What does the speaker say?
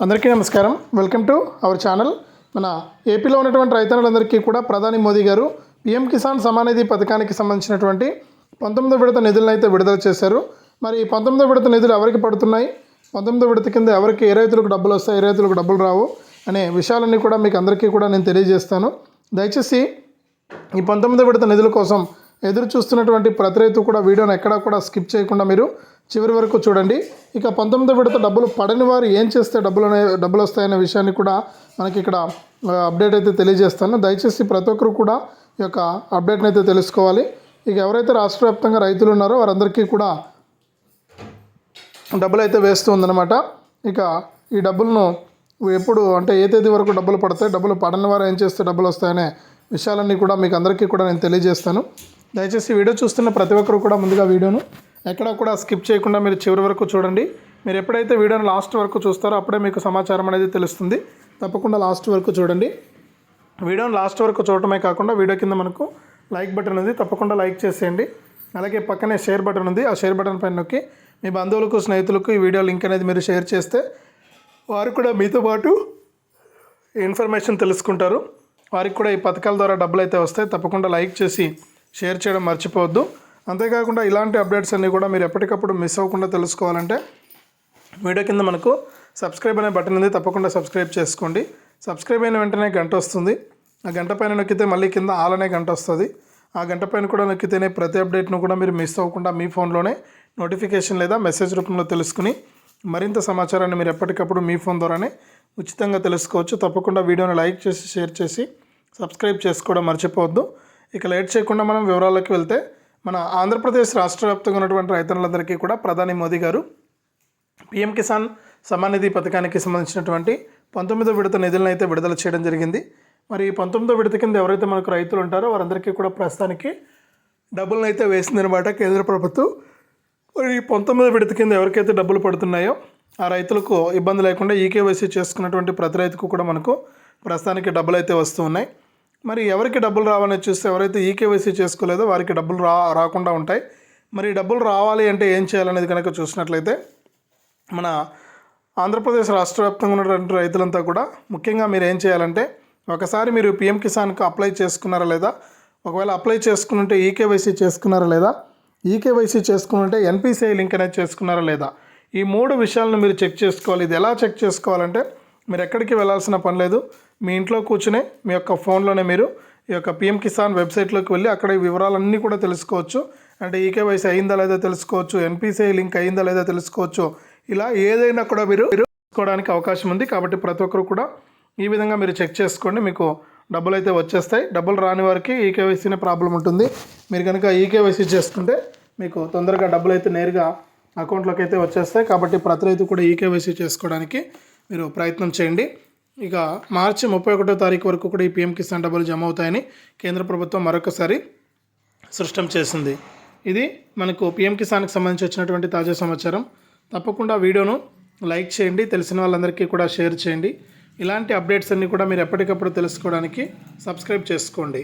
అందరికీ నమస్కారం. Welcome to our channel మన ఏపీలో ఉన్నటువంటి రైతన్నులందరికీ కూడా ప్రధాని మోదీ గారు పీఎం కిసాన్ సమానిధి పథకానికి సంబంధించినటువంటి పంతొమ్మిదో విడత నిధులను అయితే విడుదల చేశారు. మరి ఈ పంతొమ్మిదో విడత నిధులు ఎవరికి పడుతున్నాయి? పంతొమ్మిదో విడత కింద ఎవరికి ఏ రైతులకు డబ్బులు వస్తాయి ఏ రైతులకు డబ్బులు రావు అనే విషయాలన్నీ కూడా మీకు అందరికీ కూడా నేను తెలియజేస్తాను. దయచేసి ఈ పంతొమ్మిదో విడత నిధుల కోసం ఎదురు చూస్తున్నటువంటి ప్రతి రైతు కూడా వీడియోని ఎక్కడా కూడా స్కిప్ చేయకుండా మీరు చివరి వరకు చూడండి. ఇక పంతొమ్మిదో విడత డబ్బులు పడని వారు ఏం చేస్తే డబ్బులు అనే డబ్బులు వస్తాయనే విషయాన్ని కూడా మనకి ఇక్కడ అప్డేట్ అయితే తెలియజేస్తాను. దయచేసి ప్రతి ఒక్కరు కూడా ఈ యొక్క అప్డేట్ని అయితే తెలుసుకోవాలి. ఇక ఎవరైతే రాష్ట్ర వ్యాప్తంగా రైతులు ఉన్నారో వారందరికీ కూడా డబ్బులు అయితే వేస్తూ ఉందన్నమాట. ఇక ఈ డబ్బులను ఎప్పుడు అంటే ఏ తేదీ వరకు డబ్బులు పడతాయి డబ్బులు పడని వారు ఏం చేస్తే డబ్బులు వస్తాయనే విషయాలన్నీ కూడా మీకు అందరికీ కూడా నేను తెలియజేస్తాను. దయచేసి వీడియో చూస్తున్న ప్రతి ఒక్కరు కూడా ముందుగా వీడియోను ఎక్కడ కూడా స్కిప్ చేయకుండా మీరు చివరి వరకు చూడండి. మీరు ఎప్పుడైతే వీడియోని లాస్ట్ వరకు చూస్తారో అప్పుడే మీకు సమాచారం అనేది తెలుస్తుంది. తప్పకుండా లాస్ట్ వరకు చూడండి. వీడియోని లాస్ట్ వరకు చూడటమే కాకుండా వీడియో కింద మనకు లైక్ బటన్ ఉంది తప్పకుండా లైక్ చేసేయండి. అలాగే పక్కనే షేర్ బటన్ ఉంది. ఆ షేర్ బటన్ పైన నొక్కి మీ బంధువులకు స్నేహితులకు ఈ వీడియో లింక్ అనేది మీరు షేర్ చేస్తే వారు కూడా మీతో పాటు ఇన్ఫర్మేషన్ తెలుసుకుంటారు. వారికి కూడా ఈ పథకాల ద్వారా డబ్బులు అయితే వస్తాయి. తప్పకుండా లైక్ చేసి షేర్ చేయడం మర్చిపోవద్దు. అంతేకాకుండా ఇలాంటి అప్డేట్స్ అన్నీ కూడా మీరు ఎప్పటికప్పుడు మిస్ అవ్వకుండా తెలుసుకోవాలంటే వీడియో కింద మనకు సబ్స్క్రైబ్ అనే బటన్ ఉంది. తప్పకుండా సబ్స్క్రైబ్ చేసుకోండి. సబ్స్క్రైబ్ అయిన వెంటనే గంట వస్తుంది. ఆ గంట పైన నొక్కితే మళ్ళీ కింద ఆల్ అనే గంట వస్తుంది. ఆ గంట పైన కూడా నొక్కితేనే ప్రతి అప్డేట్ను కూడా మీరు మిస్ అవ్వకుండా మీ ఫోన్లోనే నోటిఫికేషన్ లేదా మెసేజ్ రూపంలో తెలుసుకుని మరింత సమాచారాన్ని మీరు ఎప్పటికప్పుడు మీ ఫోన్ ద్వారానే ఉచితంగా తెలుసుకోవచ్చు. తప్పకుండా వీడియోని లైక్ చేసి షేర్ చేసి సబ్స్క్రైబ్ చేసుకోవడం మర్చిపోవద్దు. ఇక లేట్ చేయకుండా మనం వివరాల్లోకి వెళ్తే మన ఆంధ్రప్రదేశ్ రాష్ట్ర వ్యాప్తంగా ఉన్నటువంటి రైతన్నులందరికీ కూడా ప్రధాని మోదీ గారు పీఎం కిసాన్ సమాన్ నిధి పథకానికి సంబంధించినటువంటి పంతొమ్మిదో విడత నిధులను అయితే విడుదల చేయడం జరిగింది. మరి ఈ పంతొమ్మిదో విడత కింద ఎవరైతే మనకు రైతులు ఉంటారో వారందరికీ కూడా ప్రస్తుతానికి డబ్బులను అయితే వేసిందనమాట కేంద్ర ప్రభుత్వం. మరి ఈ పంతొమ్మిదో విడత కింద ఎవరికైతే డబ్బులు పడుతున్నాయో ఆ రైతులకు ఇబ్బంది లేకుండా ఈకేవైసీ చేసుకున్నటువంటి ప్రతి రైతుకు కూడా మనకు ప్రస్తుతానికి డబ్బులు అయితే వస్తూ ఉన్నాయి. మరి ఎవరికి డబ్బులు రావాలని చూస్తే ఎవరైతే ఈకేవైసీ చేసుకోలేదో వారికి డబ్బులు రా రాకుండా ఉంటాయి. మరి డబ్బులు రావాలి అంటే ఏం చేయాలనేది కనుక చూసినట్లయితే మన ఆంధ్రప్రదేశ్ రాష్ట్ర వ్యాప్తంగా ఉన్నటువంటి రైతులంతా కూడా ముఖ్యంగా మీరు ఏం చేయాలంటే ఒకసారి మీరు పిఎం కిసాన్కి అప్లై చేసుకున్నారా లేదా? ఒకవేళ అప్లై చేసుకుంటే ఈకేవైసీ చేసుకున్నారా లేదా? ఈకేవైసీ చేసుకుంటే ఎన్పిసిఐ లింక్ అనేది చేసుకున్నారా లేదా? ఈ మూడు విషయాలను మీరు చెక్ చేసుకోవాలి. ఇది ఎలా చెక్ చేసుకోవాలంటే మీరు ఎక్కడికి వెళ్ళాల్సిన పని లేదు. మీ ఇంట్లో కూర్చునే మీ యొక్క ఫోన్లోనే మీరు ఈ యొక్క పిఎం కిసాన్ వెబ్సైట్లోకి వెళ్ళి అక్కడ వివరాలన్నీ కూడా తెలుసుకోవచ్చు. అంటే ఈకేవైసీ అయిందా లేదా తెలుసుకోవచ్చు ఎన్పిసిఐ లింక్ అయిందా లేదా తెలుసుకోవచ్చు. ఇలా ఏదైనా కూడా మీరు తెలుసుకోవడానికి అవకాశం ఉంది. కాబట్టి ప్రతి ఒక్కరు కూడా ఈ విధంగా మీరు చెక్ చేసుకోండి. మీకు డబ్బులు అయితే వచ్చేస్తాయి. డబ్బులు రాని వారికి ఈకేవైసీనే ప్రాబ్లం ఉంటుంది. మీరు కనుక ఈకేవైసీ చేసుకుంటే మీకు తొందరగా డబ్బులు అయితే నేరుగా అకౌంట్లోకి అయితే వచ్చేస్తాయి. కాబట్టి ప్రతి రైతు కూడా ఈకేవైసీ చేసుకోవడానికి మీరు ప్రయత్నం చేయండి. ఇక మార్చి ముప్పై ఒకటో తారీఖు వరకు కూడా ఈ పీఎం కిసాన్ డబ్బులు జమ అవుతాయని కేంద్ర ప్రభుత్వం మరొకసారి సృష్టం చేసింది. ఇది మనకు పిఎం కిసాన్కి సంబంధించి వచ్చినటువంటి తాజా సమాచారం. తప్పకుండా వీడియోను లైక్ చేయండి తెలిసిన వాళ్ళందరికీ కూడా షేర్ చేయండి. ఇలాంటి అప్డేట్స్ అన్నీ కూడా మీరు ఎప్పటికప్పుడు తెలుసుకోవడానికి సబ్స్క్రైబ్ చేసుకోండి.